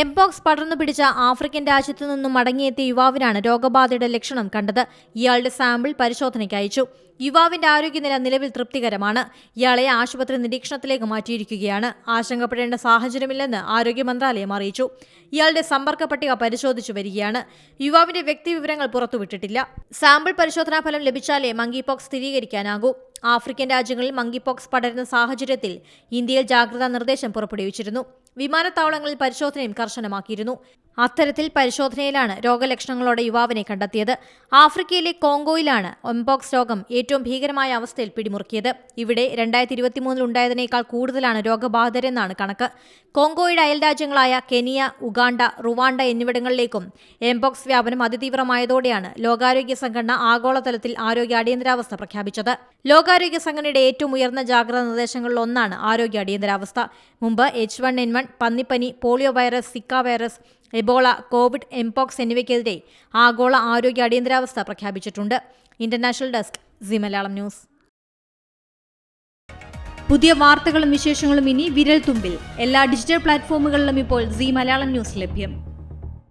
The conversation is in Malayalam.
എംപോക്സ് പടർന്നു പിടിച്ച ആഫ്രിക്കൻ രാജ്യത്തു നിന്നും മടങ്ങിയെത്തിയ യുവാവിനാണ് രോഗബാധയുടെ ലക്ഷണം കണ്ടത്. ഇയാളുടെ സാമ്പിൾ പരിശോധനയ്ക്ക് അയച്ചു. യുവാവിന്റെ ആരോഗ്യനില നിലവിൽ തൃപ്തികരമാണ്. ഇയാളെ ആശുപത്രി നിരീക്ഷണത്തിലേക്ക് മാറ്റിയിരിക്കുകയാണ്. ആശങ്കപ്പെടേണ്ട സാഹചര്യമില്ലെന്ന് ആരോഗ്യ മന്ത്രാലയം അറിയിച്ചു. ഇയാളുടെ സമ്പർക്ക പട്ടിക പരിശോധിച്ചു വരികയാണ്. യുവാവിന്റെ വ്യക്തിവിവരങ്ങൾ പുറത്തുവിട്ടിട്ടില്ല. സാമ്പിൾ പരിശോധനാ ഫലം ലഭിച്ചാലേ മങ്കിപോക്സ് സ്ഥിരീകരിക്കാനാകൂ. ആഫ്രിക്കൻ രാജ്യങ്ങളിൽ മങ്കിപോക്സ് പടരുന്ന സാഹചര്യത്തിൽ ഇന്ത്യയിൽ ജാഗ്രതാ നിർദ്ദേശം പുറപ്പെടുവിച്ചിരുന്നു. വിമാനത്താവളങ്ങളിൽ പരിശോധനയും കർശനമാക്കിയിരുന്നു. അത്തരത്തിൽ പരിശോധനയിലാണ് രോഗലക്ഷണങ്ങളോടെ യുവാവിനെ കണ്ടെത്തിയത്. ആഫ്രിക്കയിലെ കോങ്കോയിലാണ് എംപോക്സ് രോഗം ഏറ്റവും ഭീകരമായ അവസ്ഥയിൽ പിടിമുറുക്കിയത്. ഇവിടെ രണ്ടായിരത്തി ഇരുപത്തിമൂന്നിൽ ഉണ്ടായതിനേക്കാൾ കൂടുതലാണ് രോഗബാധിതരെന്നാണ് കണക്ക്. കോങ്കോയുടെ അയൽരാജ്യങ്ങളായ കെനിയ ഉഗാണ്ട റുവാണ്ട എന്നിവിടങ്ങളിലേക്കും എംപോക്സ് വ്യാപനം അതിതീവ്രമായതോടെയാണ് ലോകാരോഗ്യ സംഘടന ആഗോളതലത്തിൽ ആരോഗ്യ അടിയന്തരാവസ്ഥ പ്രഖ്യാപിച്ചത്. ലോകാരോഗ്യ സംഘടനയുടെ ഏറ്റവും ഉയർന്ന ജാഗ്രതാ നിർദ്ദേശങ്ങളിലൊന്നാണ് ആരോഗ്യ അടിയന്തരാവസ്ഥ. മുമ്പ് H one N one പന്നിപ്പനി polio virus Zika virus Ebola Covid mpox എന്നിവയ്ക്കെതിരെ ആഗോള ആരോഗ്യ അടിയന്തരാവസ്ഥ പ്രഖ്യാപിച്ചിട്ടുണ്ട്. International desk Zee Malayalam News. പുതിയ വാർത്തകളും വിശേഷങ്ങളും ഇനി വിരൽ തുമ്പിൽ എല്ലാ ഡിജിറ്റൽ പ്ലാറ്റ്ഫോമുകളിലും ഇപ്പോൾ സി മലയാളം ന്യൂസ് ലഭ്യം.